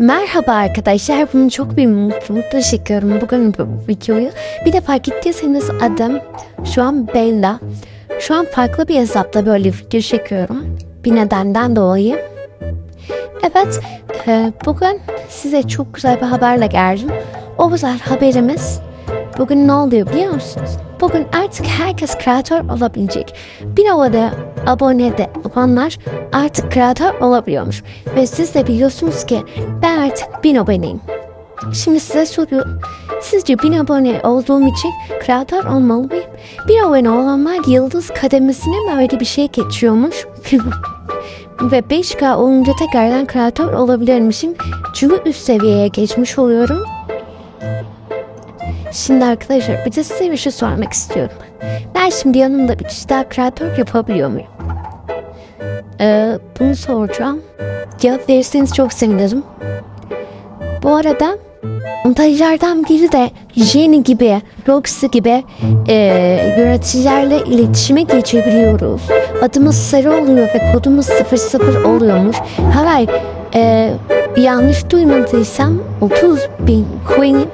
Merhaba arkadaşlar. Bunu çok bir mutlulukla çekiyorum bugün bu videoyu. Bir de fark ettiyseniz adım şu an Bella. Şu an farklı bir hesapla böyle video çekiyorum. Bir nedenden dolayı. Evet, e, bugün size çok güzel bir haberle geldim. O güzel haberimiz bugün ne oluyor biliyor musunuz? Bugün artık herkes kreatör olabilecek. Bir ovada abone de olanlar artık kreatör olabiliyormuş. Ve siz de biliyorsunuz ki ben artık bin aboneyim. Şimdi size soruyorum. Sizce bin abone olduğum için kreatör olmalı mıyım? Bir abone olanlar yıldız kademesine mi öyle bir şey geçiyormuş? Ve 5K olunca tekrardan kreatör olabilirmişim. Çünkü üst seviyeye geçmiş oluyorum. Şimdi arkadaşlar bir de size bir şey sormak istiyorum. Ben şimdi yanımda bir daha kreatör yapabiliyor muyum? Ee, bunu soracağım. Cevap verirseniz çok sevinirim. Bu arada montajlardan biri de Jenny gibi, Roxy gibi e, yöneticilerle iletişime geçebiliyoruz. Adımız sarı oluyor ve kodumuz 00 oluyormuş. Hayır, e, yanlış duymadıysam 30 bin coin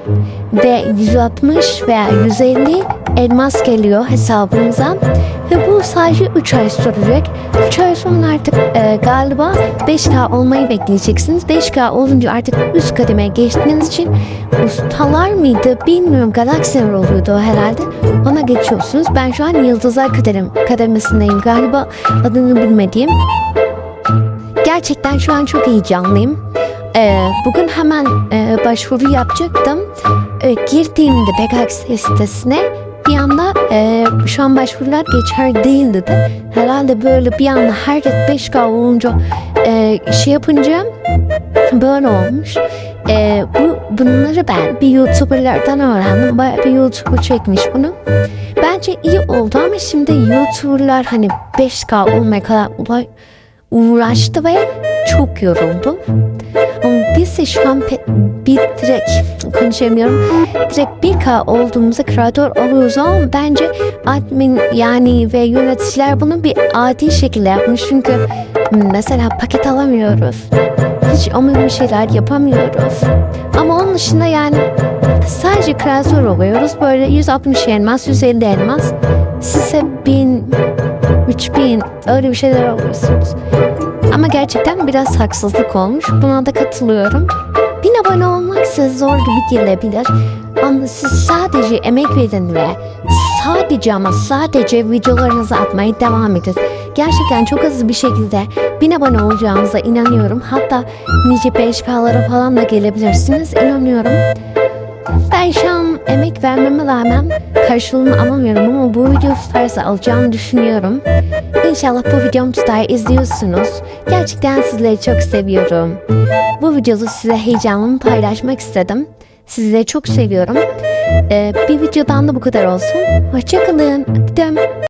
ve 160 veya 150 elmas geliyor hesabımıza. Ve bu sadece 3 ay sürecek. 3 ay sonra artık e, galiba 5K olmayı bekleyeceksiniz. 5K olunca artık üst kademeye geçtiğiniz için ustalar mıydı bilmiyorum galaksiler oluyordu herhalde. Ona geçiyorsunuz. Ben şu an Yıldızlar kadem kademesindeyim galiba adını bilmediğim. Gerçekten şu an çok heyecanlıyım. Ee, bugün hemen e, başvuru yapacaktım. E, girdiğimde Pegasus sitesine bir anda e, şu an başvurular geçer değil dedi. Herhalde böyle bir anda herkes 5K olunca e, şey yapınca böyle olmuş. E, bu bunları ben bir YouTuber'lardan öğrendim. Bayağı bir YouTuber çekmiş bunu. Bence iyi oldu ama şimdi YouTuber'lar hani 5K olmaya kadar uğraştı ve çok yoruldum. Şu an bir direkt konuşamıyorum. Direkt 1K olduğumuzda kreatör oluyoruz ama bence admin yani ve yöneticiler bunu bir adi şekilde yapmış. Çünkü mesela paket alamıyoruz. Hiç umumi şeyler yapamıyoruz. Ama onun dışında yani sadece kreatör oluyoruz. Böyle 160 elmas, 150 elmas. Size 1000, 3000 öyle bir şeyler alıyorsunuz. Ama gerçekten biraz haksızlık olmuş. Buna da katılıyorum. Bin abone olmak size zor gibi gelebilir. Ama siz sadece emek verin ve sadece ama sadece videolarınızı atmaya devam edin. Gerçekten çok hızlı bir şekilde bin abone olacağınıza inanıyorum. Hatta nice 5K'lara falan da gelebilirsiniz. İnanıyorum. Ben şu an emek vermeme rağmen karşılığını alamıyorum ama bu video tutarsa alacağımı düşünüyorum. İnşallah bu videom tutar izliyorsunuz. Gerçekten sizleri çok seviyorum. Bu videoyu size heyecanımı paylaşmak istedim. Sizleri çok seviyorum. Ee, bir videodan da bu kadar olsun. Hoşçakalın. Öptüm.